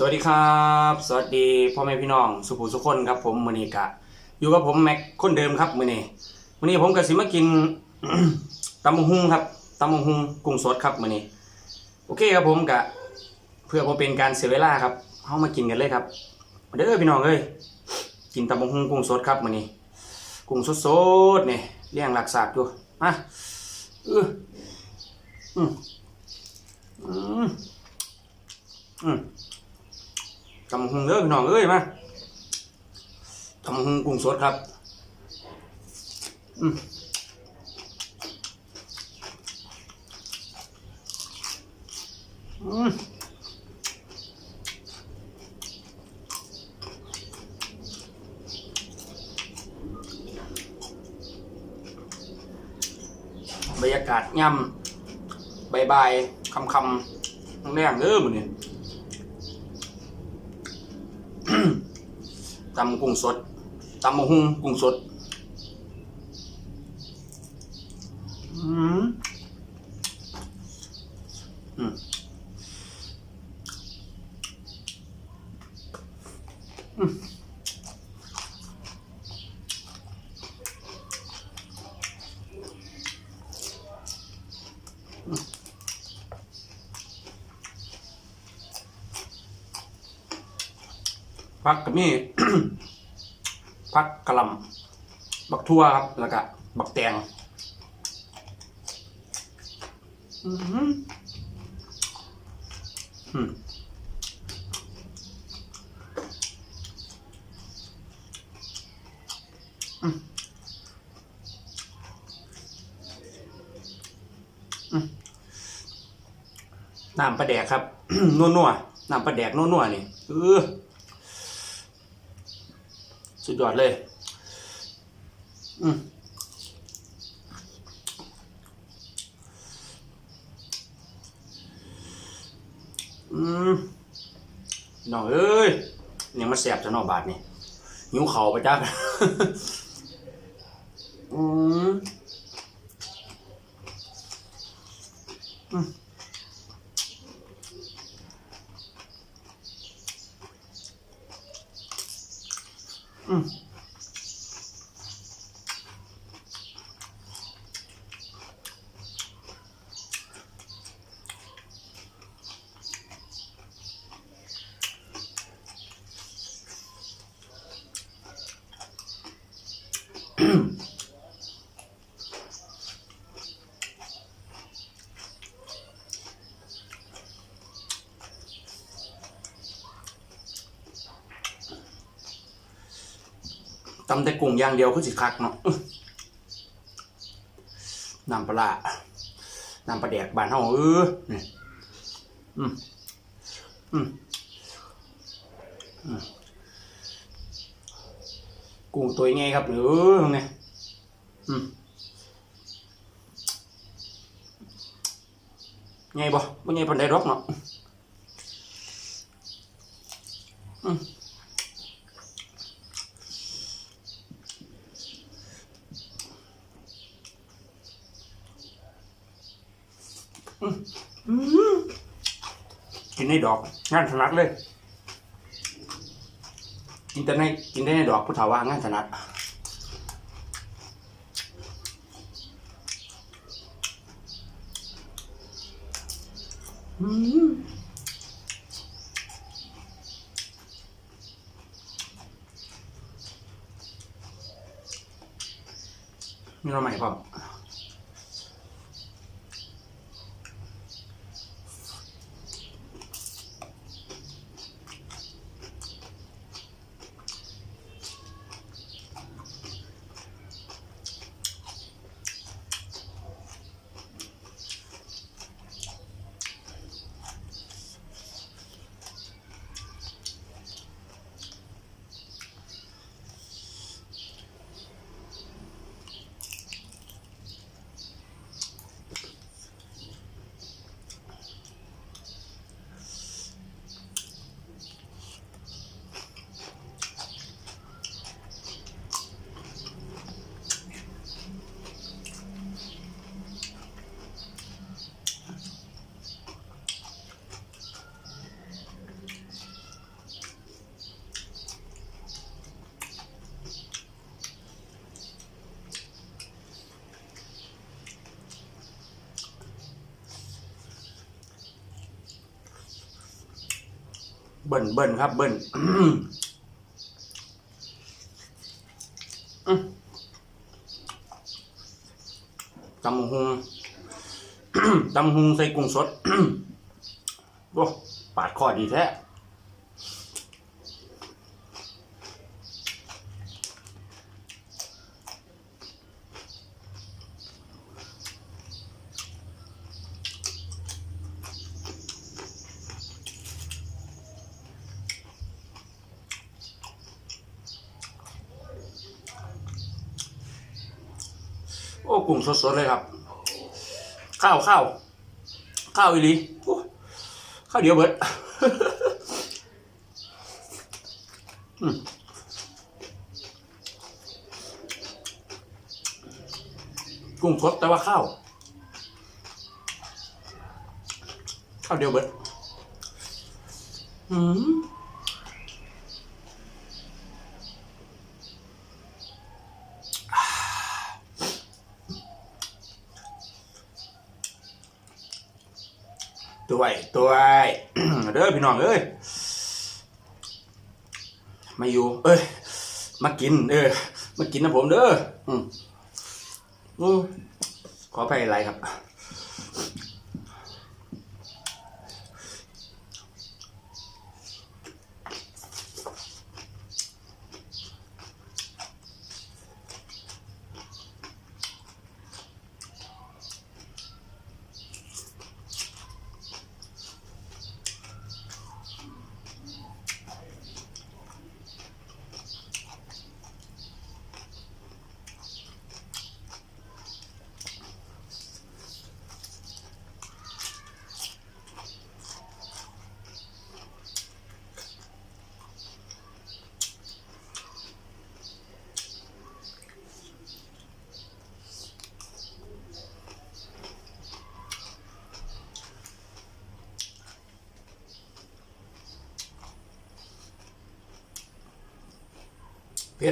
สวัสดีครับ สวัสดีพ่อแม่พี่น้องสุภูสุคนครับผมมือนีกะ อยู่กับผมแม็กคนเดิมครับมือนีมือนี้ผมกับสิมากินตำบักหุ่งครับตำบักหุ่งกุ้งสดครับมือนีโอเคครับผมกะเพื่อผมเป็นการเสียเวลาครับเข้ามากินกันเลยครับเด้อพี่น้องเอ้ยกินตำบักหุ่งกุ้งสดครับมือนีกุ้งสดๆเนี่ยเลี้ยงหลักสากอยู่มาเอออืมอืมอืม ตำหงเด้อพี่น้องเอ้ยมาตำหงกุ้งสดครับอืมอืมบรรยากาศย่ำบายๆคำๆแรงเด้อมื้อนี้ ตำกุ้งสดตำมะฮุงกุ้งสดอืมอืมอืมพักกับนี่ พักกะหล่ำบักทั่วครับ แล้วก็บักแตงอืมอืมอืมอืมน้ำปลาแดกครับ นัวนัวๆน้ำปลาแดกนัวนัวๆนี่เออ สุดยอดเลย อืมอืมน้องเอ้ยยังมาแสบจะนอกบาทนี่หิวเข่าไปจ้าอืมอืม ตำ แต่กุ้งอย่างเดียวคือสิคักเนาะน้ำปลาน้ำปลาแดกบานเฮาเออนี่อืมอืมอืมกุ้งตัวไงครับเออตรงนี้อืมไงบ่บ่ไงปานใดดอกเนาะอืม กินในดอกงานถนัดเลย กินแต่ในกินได้ในดอกผู้ถาว่างานถนัดอืมมีเราใหม่เปล่ เบิ่นเบิ่นครับ เบิ่นตำหุงตำหุงใส่กุ้งสดโอ้ปาดคอดีแท้ โอ้กุ้งสดๆเลยครับ ข้าวข้าวข้าวอีลีข้าวเดียวเบิดกุ้งสดแต่ว่าข้าวข้าวเดียวเบิดอืม วยตัวไอ้เด้อพี่น้องเอ้ยมาอยู่ เอ้ย มากิน เออมากินนะผมเด้ออืมอืมขอไปอะไรครับ เ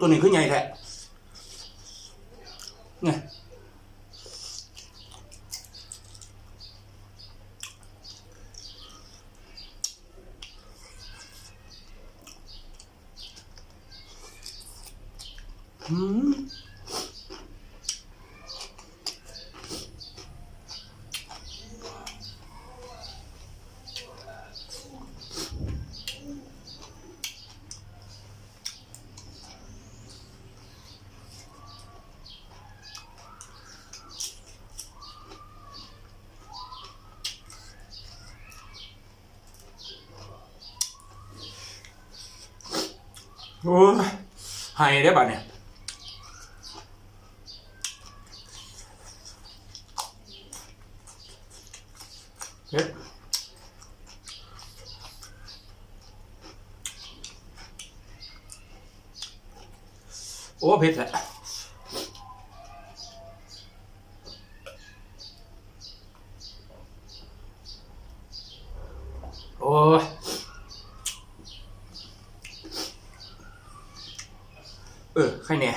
ตัวนี้คือใหญ่แท้เนี่ยอืม โอ้หายได้ป่ะเนี่ยเฮ้ยโอ้เผ็ดแหละโอ้ยเออใครเนี่ย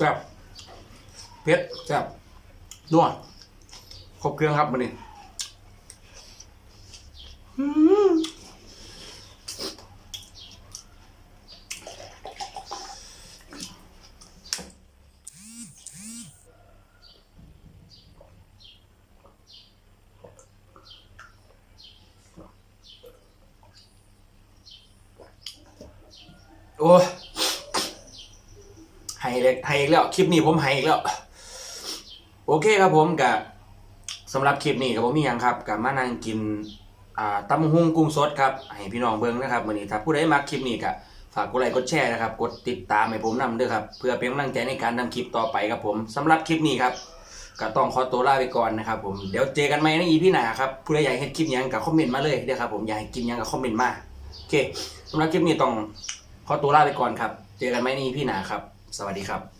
ซ่บเผ็ดแซ่บนัวครบเครื่องครับมันนี่อืมโอ้ยให้เลยอีกแล้วคลิปนี้ผมให้อีกแล้ว โอเคครับผมกับสำหรับคลิปนี้กับผมมีหยังครับกับมานั่งกินอ่าตำหุ่งกุ้งสดครับให้พี่น้องเบิ่งนะครับวันนี้ถ้าผู้ใดมาคลิปนี้ก็ฝากกดไลค์กดแชร์นะครับกดติดตามให้ผมนำด้วยครับเพื่อเป็นกำลังใจในการทำคลิปต่อไปครับผมสำหรับคลิปนี้ครับก็ต้องขอตัวลาไปก่อนนะครับผมเดี๋ยวเจอกันใหม่ในอีพีหน้าครับผู้ใดอยากเห็นคลิปยังกับคอมเมนต์มาเลยเด้อครับผมอยากให้กินยังกับคอมเมนต์มาโอเคสำหรับคลิปนี้ต้องขอตัวลาไปก่อนครับ เจอกันไหมในอีพีหน้าครับ สวัสดีครับ